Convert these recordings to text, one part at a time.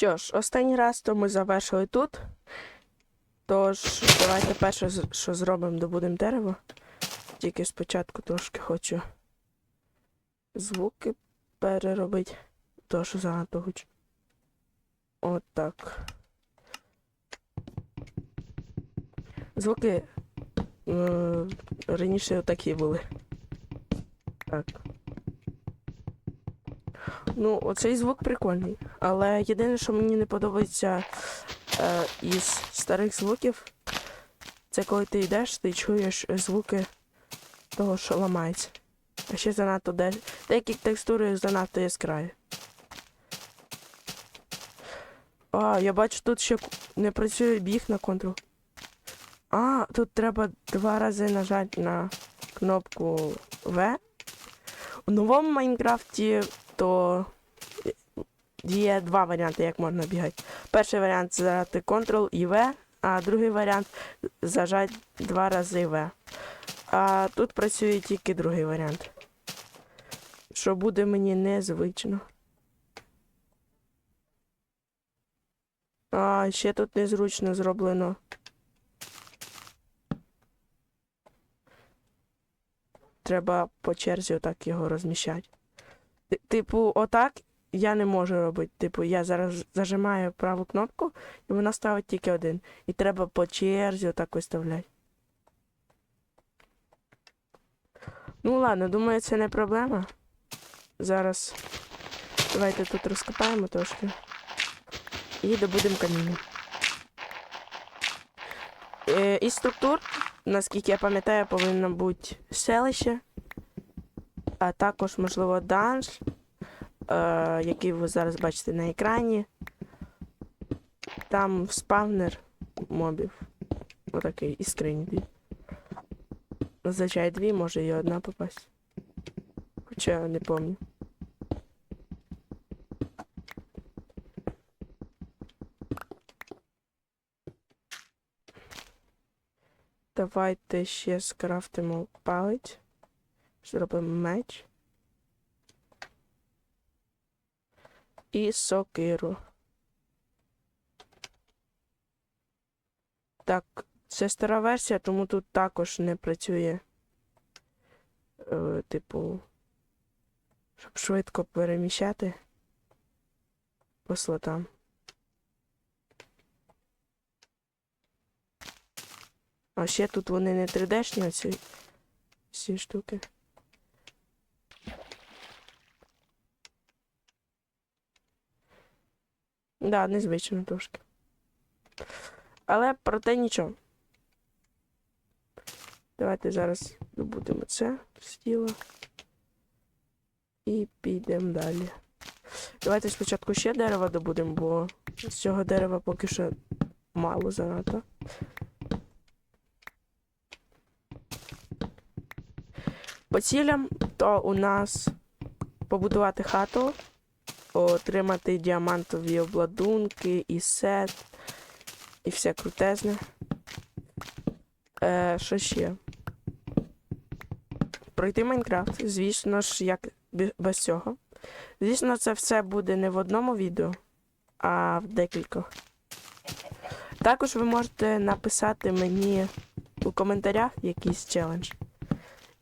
Що ж, останній раз то ми завершили тут. Тож, давайте перше, що зробимо, добудемо дерево. Тільки спочатку трошки хочу звуки переробити. То, що занадто гучно. От так. Звуки е, раніше такі були. Так. Ну, оцей звук прикольний. Але єдине, що мені не подобається е, із старих звуків, це коли ти йдеш, ти чуєш звуки того, що ламається. А ще занадто де... деякі текстури занадто яскраві. А, я бачу, тут ще не працює біг на контрол. А, тут треба два рази нажати на кнопку В. У новому Майнкрафті то є два варіанти, як можна бігати. Перший варіант зажати Ctrl і V, а другий варіант зажати два рази V. А тут працює тільки другий варіант. Що буде мені незвично. А, ще тут незручно зроблено. Треба по черзі отак його розміщати. Ти- Типу, отак я не можу робити. Типу, я зараз зажимаю праву кнопку, і вона ставить тільки один. І треба по черзі отак виставляти. Ну ладно, думаю, це не проблема. Зараз давайте тут розкопаємо трошки. І добудемо каміння. Е, із структур, наскільки я пам'ятаю, повинно бути селище, а також, можливо, данж, е, який ви зараз бачите на екрані. Там спавнер мобів. Отакий, і скрині дві. Зазвичай дві, може і одна попасть. Хоча не пам'ятаю. Давайте ще скрафтимо палець. Зробимо меч. І сокиру. Так, це стара версія, тому тут також не працює. Е, типу, щоб швидко переміщати по слотам. А ще тут вони не 3D-шні, ці, ці штуки. Да, незвично трошки. Але проте нічого. Давайте зараз добудемо це з. І підемо далі. Давайте спочатку ще дерева добудемо, бо з цього дерева поки що мало занадто. По цілям, то у нас побудувати хату, отримати діамантові обладунки і сет, і все крутезне. Е, що ще? Пройти Майнкрафт, звісно ж, як без цього. Звісно, це все буде не в одному відео, а в декількох. Також ви можете написати мені у коментарях якийсь челендж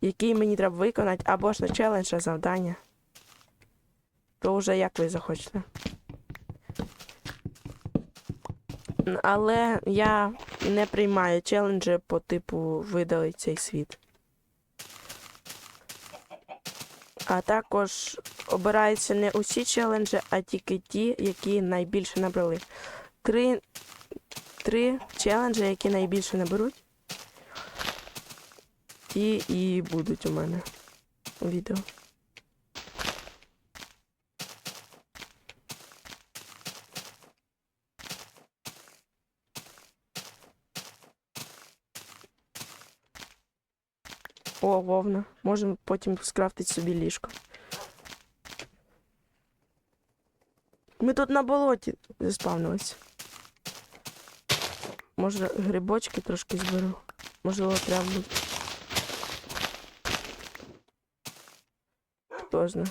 який мені треба виконати, або ж не челендж, а завдання. То вже як ви захочете. Але я не приймаю челенджі по типу видали цей світ. А також обираються не усі челенджі, а тільки ті, які найбільше набрали. Три, три челенджі, які найбільше наберуть. Ті і будуть у мене у відео. О, вовна. Можемо потім скрафтити собі ліжко. Ми тут на болоті заспавнилися. Може, грибочки трошки зберу. Можливо, треба буде. Хто знає.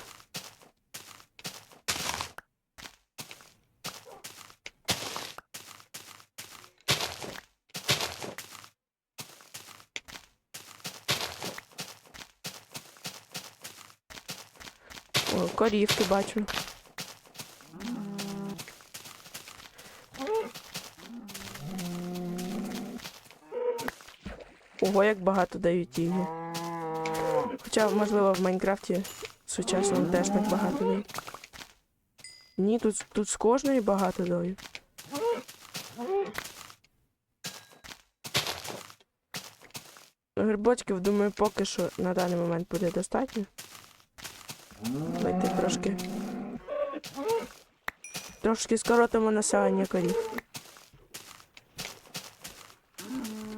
О, корівки бачу. Ого, як багато дають ігри. Хоча, можливо, в Майнкрафті сучасному теж так багато дають. Ні, тут, тут з кожної багато дають. Грибочків, думаю, поки що на даний момент буде достатньо. Давайте трошки. Трошки скоротимо населення корів.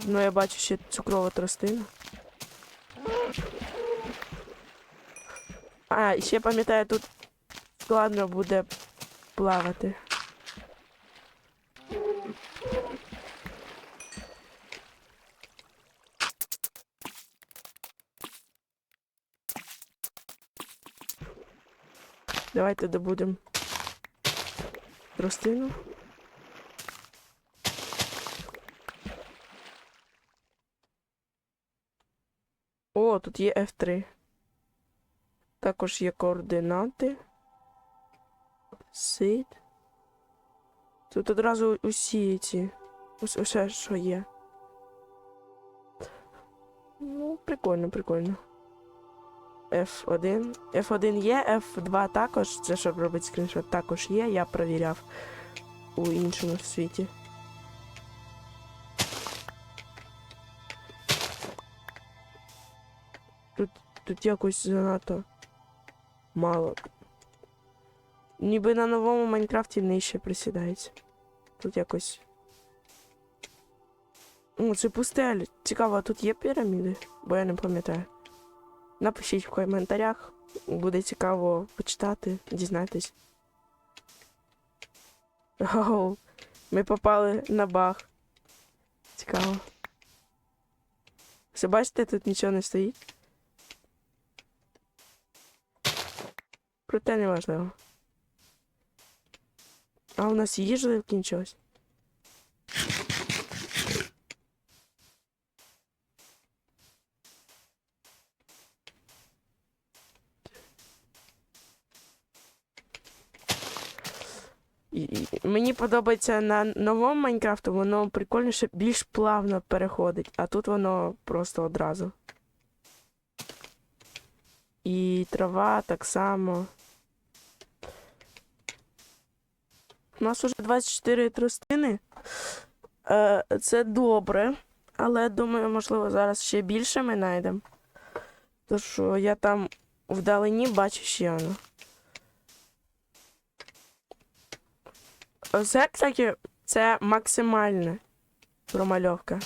Ну, я бачу ще цукрова тростина. А, ще пам'ятаю, тут складно буде плавати. Давайте добудемо тростину. О, тут є F3. Також є координати. Сид. Тут одразу усі ці. Ус- Усе, що є. Ну, прикольно, прикольно. F1. F1 є, F2 також. Це щоб робити скріншот, також є. Я провіряв у іншому світі. Тут, тут якось занадто мало. Ніби на новому Майнкрафті нижче присідається. Тут якось. Ну, це пустель. Цікаво, а тут є піраміди? Бо я не пам'ятаю. Напишіть в коментарях. Буде цікаво почитати, дізнатись. Оу, ми попали на баг. Цікаво. Все бачите, тут нічого не стоїть. Проте не важливо. А у нас їжа закінчилась. І, і, мені подобається на новому Майнкрафту, воно прикольніше, більш плавно переходить, а тут воно просто одразу. І трава так само. У нас уже 24 тростини. Е, це добре. Але думаю, можливо, зараз ще більше ми знайдемо. Що я там вдалині бачу ще воно. Оце, кстати, це максимальна промальовка.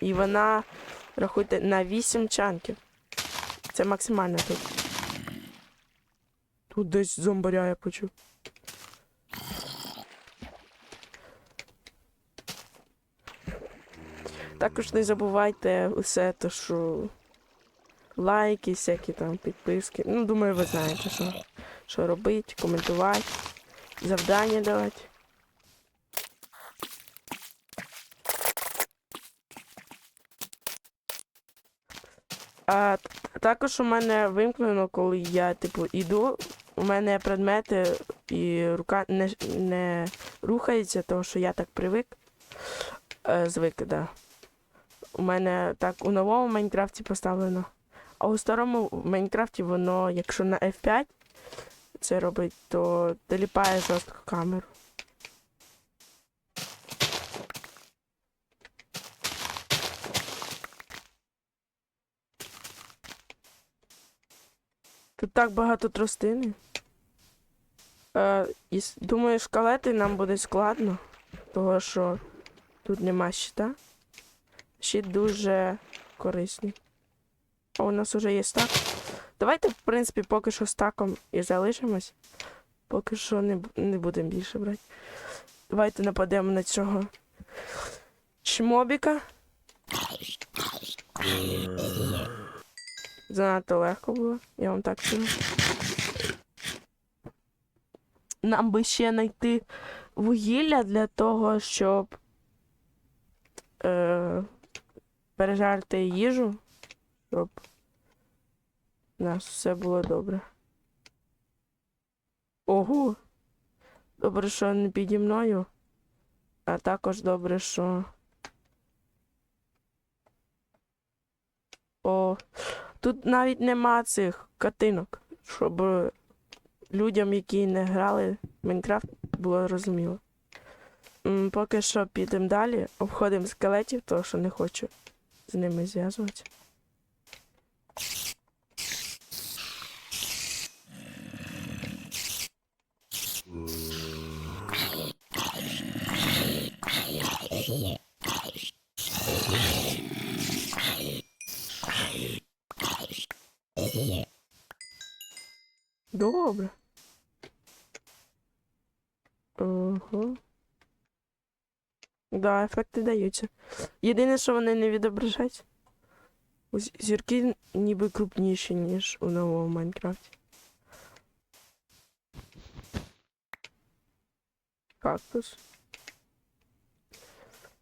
І вона, рахуйте, на 8 чанків. Це максимально тут. Тут десь зомбаря я почув. Також не забувайте усе те, що лайки, всякі там підписки. Ну, думаю, ви знаєте, що, що робити, коментувати, завдання давати. А також у мене вимкнено, коли я, типу, іду, у мене предмети і рука не, не рухається, тому що я так привик. Е, звик, да. У мене так у новому Майнкрафті поставлено. А у старому Майнкрафті воно, якщо на F5 це робить, то доліпає жорстко камеру. Тут так багато тростини. Е, думаю, шкалети нам буде складно, того що тут нема щита. Щит дуже корисний. А у нас вже є стак. Давайте, в принципі, поки що стаком і залишимось. Поки що не, не будемо більше брати. Давайте нападемо на цього чмобіка. Занадто легко було, я вам так скажу. Нам би ще знайти вугілля для того, щоб е, пережарити їжу, щоб нас все було добре. Ого. Добре, що не піді мною. А також добре, що. О, тут навіть нема цих картинок, щоб людям, які не грали в Майнкрафт, було розуміло. Поки що підемо далі, обходимо скелетів, тому що не хочу з ними зв'язуватися. Добре. Ага. Да, ефекти даються. Єдине, що вони не відображають. Ось Зірки ніби крупніші, ніж у новому Майнкрафті. Кактус.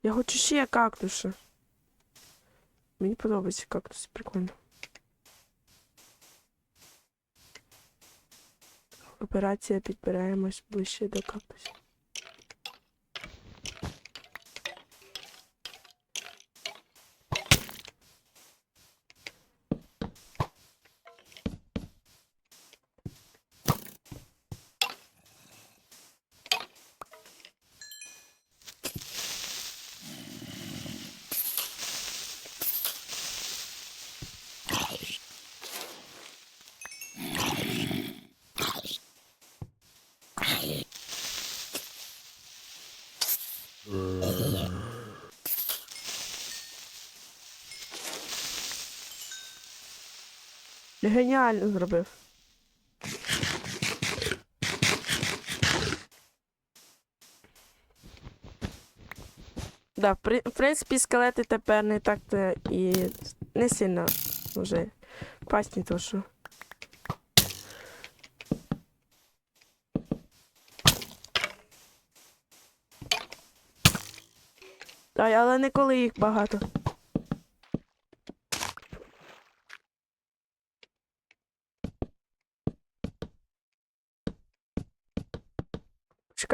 Я хочу ще кактуси. Мені подобається кактус, прикольно. Операція підбираємось ближче до кактусів. Геніально зробив. Да, в при- в принципі, скелети тепер не так то і не сильно вже пасні, то що. Так, але не коли їх багато.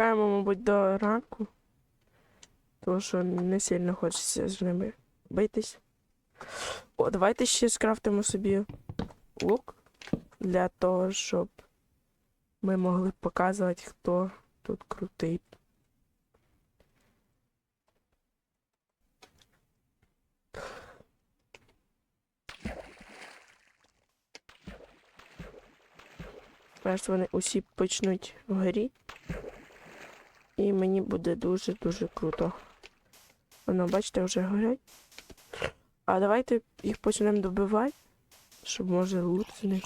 Чекаємо, мабуть, до ранку. Тому що не сильно хочеться з ними битись. О, давайте ще скрафтимо собі лук для того, щоб ми могли показувати, хто тут крутий. Перш вони усі почнуть горіти. І мені буде дуже-дуже круто. Воно, бачите, вже горять. А давайте їх почнемо добивати, щоб може лут з них.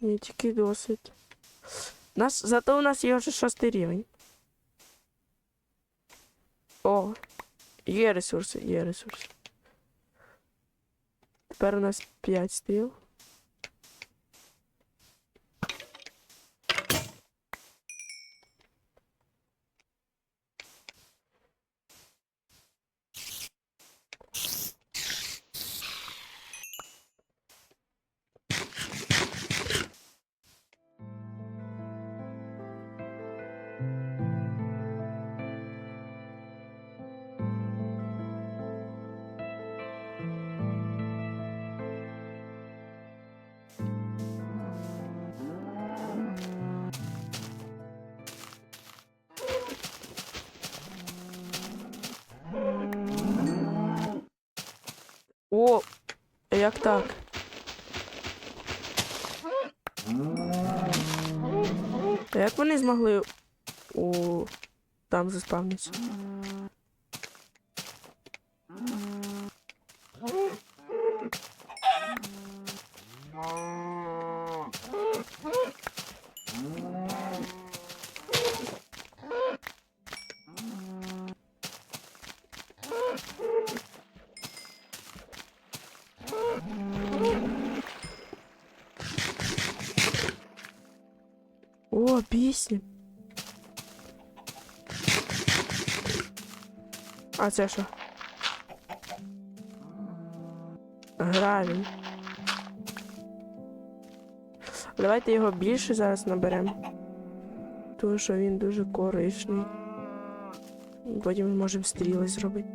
Ні, тільки досить. Нас, зато у нас є вже шостий рівень. О, є ресурси, є ресурси. Тепер у нас 5 стріл. Як так? А як вони змогли у там заспавнитися? О, пісні. А це що? Гравій. Давайте його більше зараз наберемо. Тому що він дуже корисний. Потім ми можемо стріли зробити.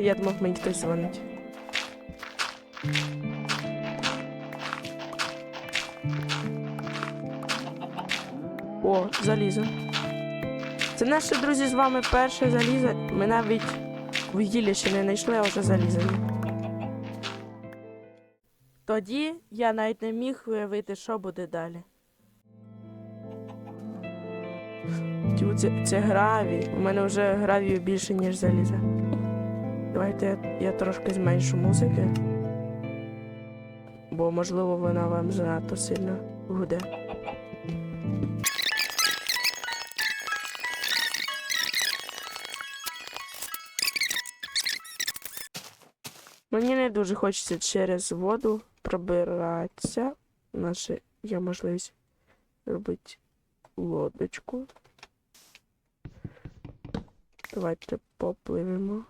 Я думав, мені хтось дзвонить. О, залізо. Це наше, друзі, з вами перше залізо. Ми навіть вугілля ще не знайшли, а вже залізо. Тоді я навіть не міг уявити, що буде далі. Це, це гравій. У мене вже гравію більше, ніж заліза. Давайте я, я трошки зменшу музики. Бо, можливо, вона вам занадто сильно гуде. Мені не дуже хочеться через воду пробиратися. У нас ще є можливість робити лодочку. Давайте попливемо.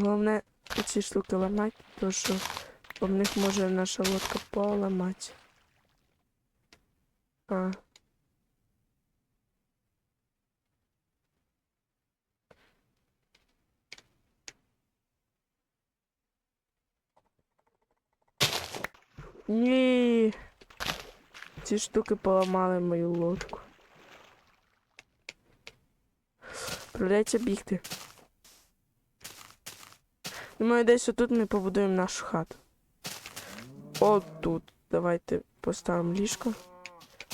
Головне ці штуки ламати, тому що об них може наша лодка поламати. А. Ні. Ці штуки поламали мою лодку. Придеться бігти. Думаю, десь отут ми побудуємо нашу хату. От тут. Давайте поставимо ліжко,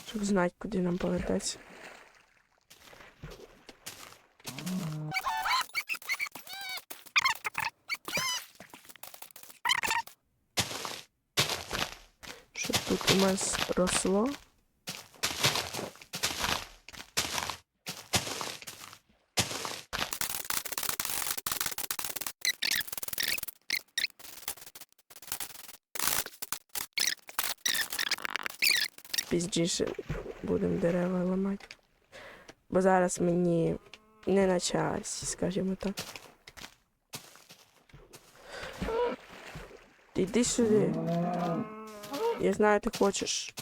щоб знати, куди нам повертатися. Щоб тут у нас росло. Пізніше будемо дерева ламати. Бо зараз мені не на часі, скажімо так. Іди сюди. Я знаю, ти хочеш.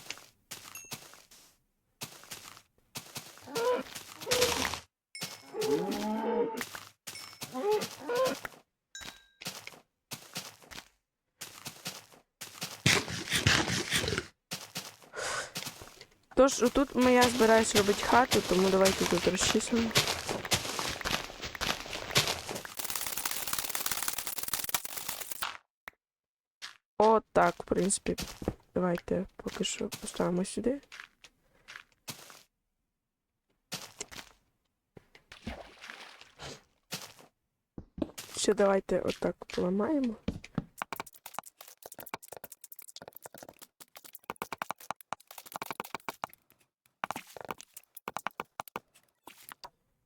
Тож, тут я збираюсь робити хату, тому давайте тут розчислимо. О, так, в принципі. Давайте поки що поставимо сюди. Ще давайте отак поламаємо.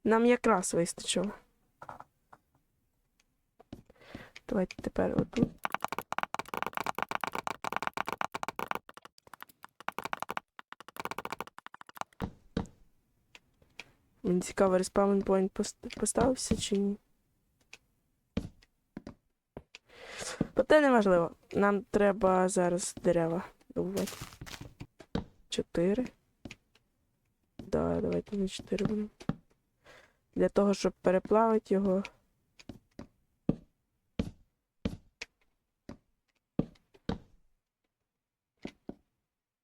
Нам якраз вистачило. Давайте тепер отут. Мені цікаво, респаун point поставився чи ні. Проте неважливо. Нам треба зараз дерева добувати. Чотири. Да, давайте на чотири будемо. Для того, щоб переплавити його.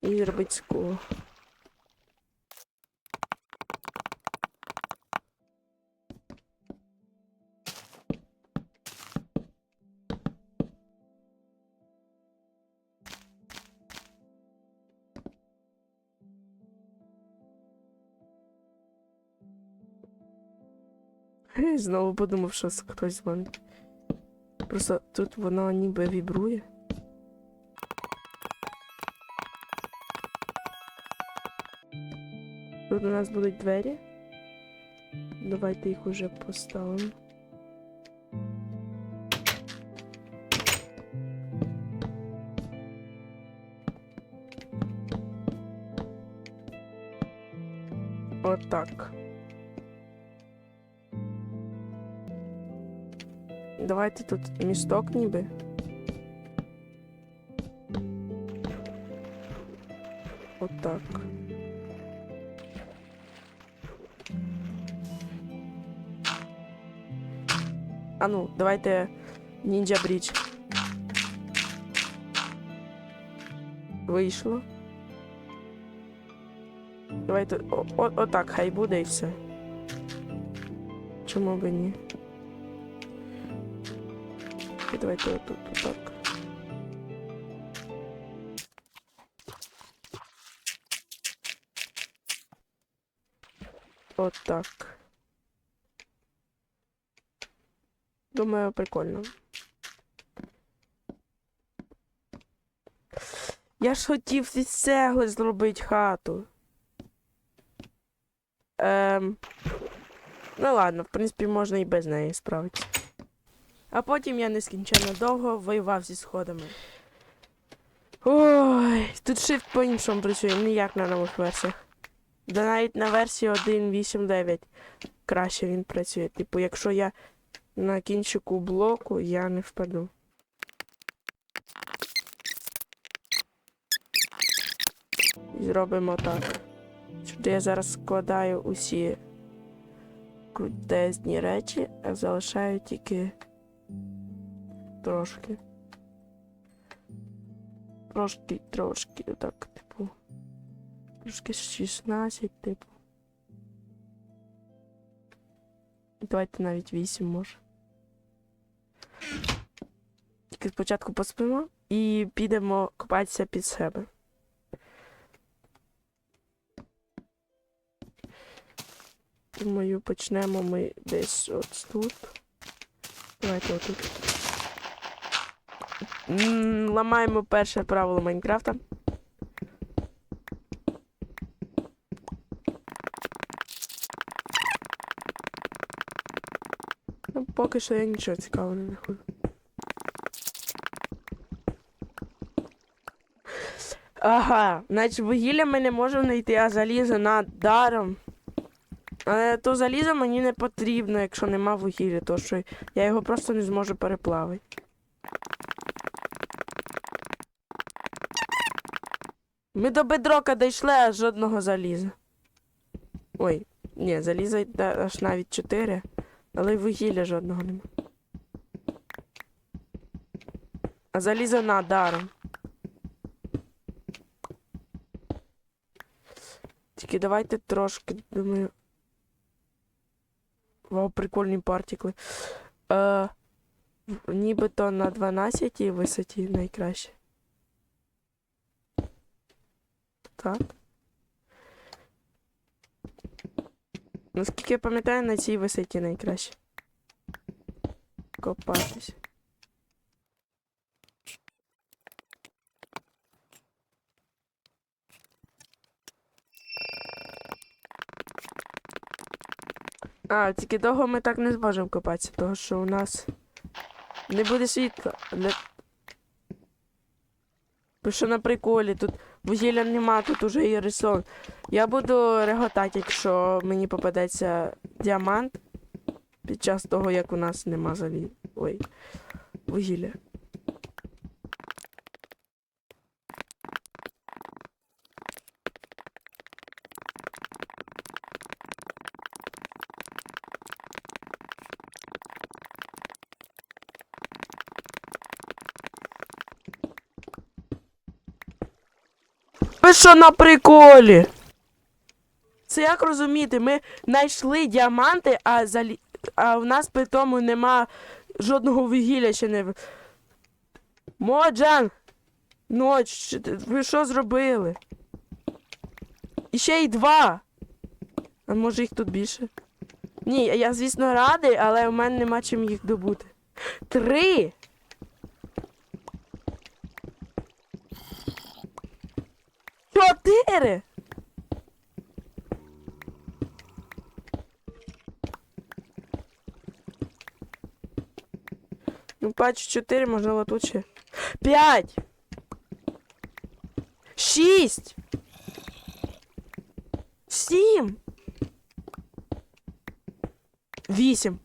І зробити скло. Я знову подумав, що хтось дзвонить. Просто тут воно ніби вібрує. Тут у нас будуть двері. Давайте їх уже поставимо. Отак. Давайте тут місток ніби. Отак. А ну, давайте ніндзя брідж. Вийшло. Давайте отак, хай буде і все. Чому би ні? Давайте отут, отак. Отак. Думаю, прикольно. Я ж хотів зі цегли зробити хату. Ем... Ну ладно, в принципі, можна і без неї справитися. А потім я нескінченно довго воював зі сходами. Ой, тут shift по-іншому працює, ніяк на нових версіях. Да навіть на версії 1.8.9 краще він працює. Типу, якщо я на кінчику блоку, я не впаду. Зробимо так. Сюди я зараз складаю усі крутезні речі, а залишаю тільки трошки. Трошки, трошки, отак, типу. Трошки 16, типу. Давайте навіть 8 може. Тільки спочатку поспимо і підемо копатися під себе. Думаю, почнемо ми десь от тут. Давайте отут. Ламаємо перше правило Майнкрафта. Ну, поки що я нічого цікавого не знаходжу. Ага, значить вугілля ми не можемо знайти, а залізо над даром. Але то залізо мені не потрібно, якщо нема вугілля, то що я його просто не зможу переплавити. Ми до бедрока дійшли, а жодного заліза. Ой, ні, заліза йде аж навіть 4, але й вугілля жодного нема. А залізо над даром. Тільки давайте трошки, думаю. Вау, прикольні партикли. Е, нібито на 12 висоті найкраще. Так. Наскільки я пам'ятаю, на цій висоті найкраще. Копатись. А, тільки довго ми так не зможемо копатися, тому що у нас не буде світла. Бо що на приколі, тут вугілля нема, тут уже є рисон. Я буду реготати, якщо мені попадеться діамант під час того, як у нас нема залі... Ой, вугілля. Ви що на приколі? Це як розуміти? Ми знайшли діаманти, а залі... а в нас при тому нема жодного вугілля ще не. Моджан! Ноч, ви що зробили? І ще й два. А може їх тут більше? Ні, я, звісно, радий, але у мене нема чим їх добути. Три! Чотири! Ну, бачу, чотири, можливо, тут ще. П'ять! Шість! Сім! Вісім.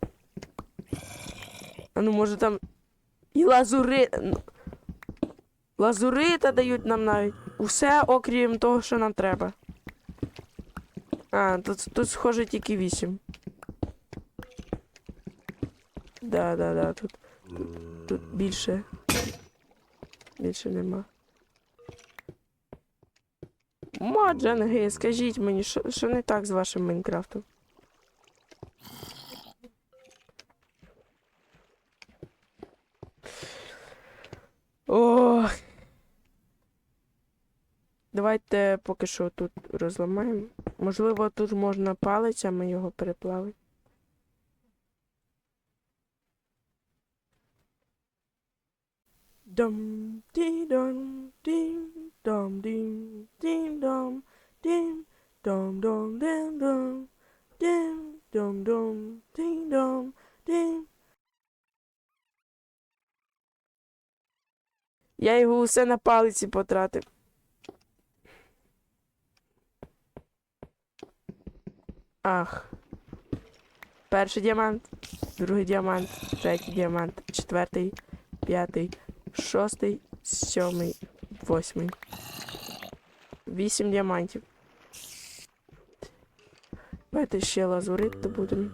А ну, може там. І лазури. Лазурита дають нам навіть. Усе, окрім того, що нам треба. А, тут, тут схоже тільки вісім. Да, да, да, тут. Тут більше. Більше нема. Моджанги, скажіть мені, що не так з вашим Майнкрафтом? Ох. Давайте поки що тут розламаємо. Можливо, тут можна палицями його переплавити. Дам, ді дам, дім, дам, дім, дім, дам, дім, дам, дам, дим, дам, дім, дам, дам, дім, дам, дім. Я його усе на палиці потратив. Ах. Перший діамант, другий діамант, третій діамант, четвертий, п'ятий, шостий, сьомий, восьмий. Вісім діамантів. Давайте ще лазурит добудемо.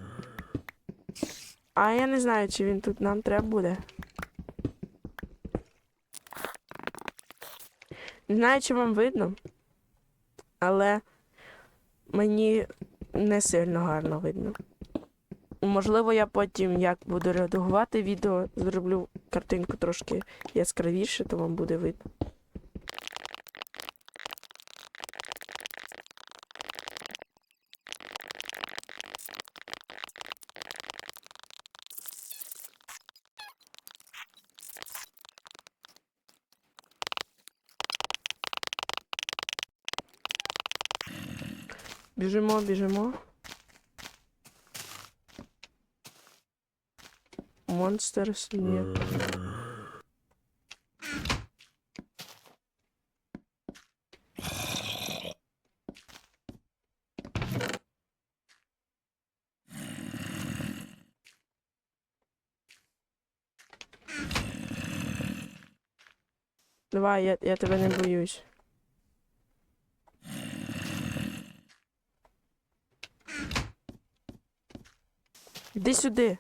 А я не знаю, чи він тут нам треба буде. Не знаю, чи вам видно, але мені не сильно гарно видно. Можливо, я потім, як буду редагувати відео, зроблю картинку трошки яскравіше, то вам буде видно. Біжимо, біжимо. Монстерс ні. Давай, я, я тебе не боюсь. Іди сюди.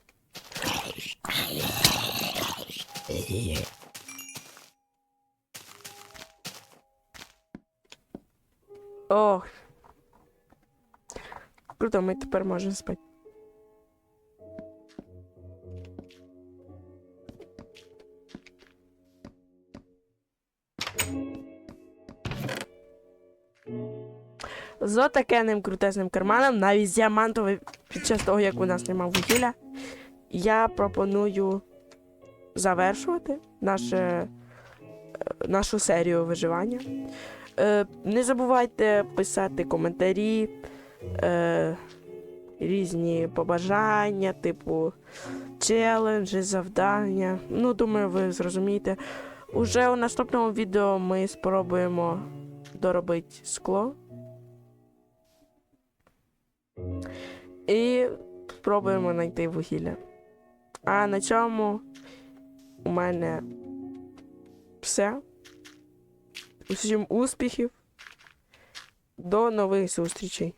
Ох. Круто, ми тепер можемо спати. З отакенним крутезним карманом, навіть з діамантовим, під час того, як у нас нема вугілля, я пропоную завершувати наше, е, нашу серію виживання. Е, не забувайте писати коментарі, е, різні побажання, типу челенджі, завдання. Ну, думаю, ви зрозумієте. Уже у наступному відео ми спробуємо доробити скло. І спробуємо знайти вугілля. А на цьому у мене все. Усім успіхів. До нових зустрічей.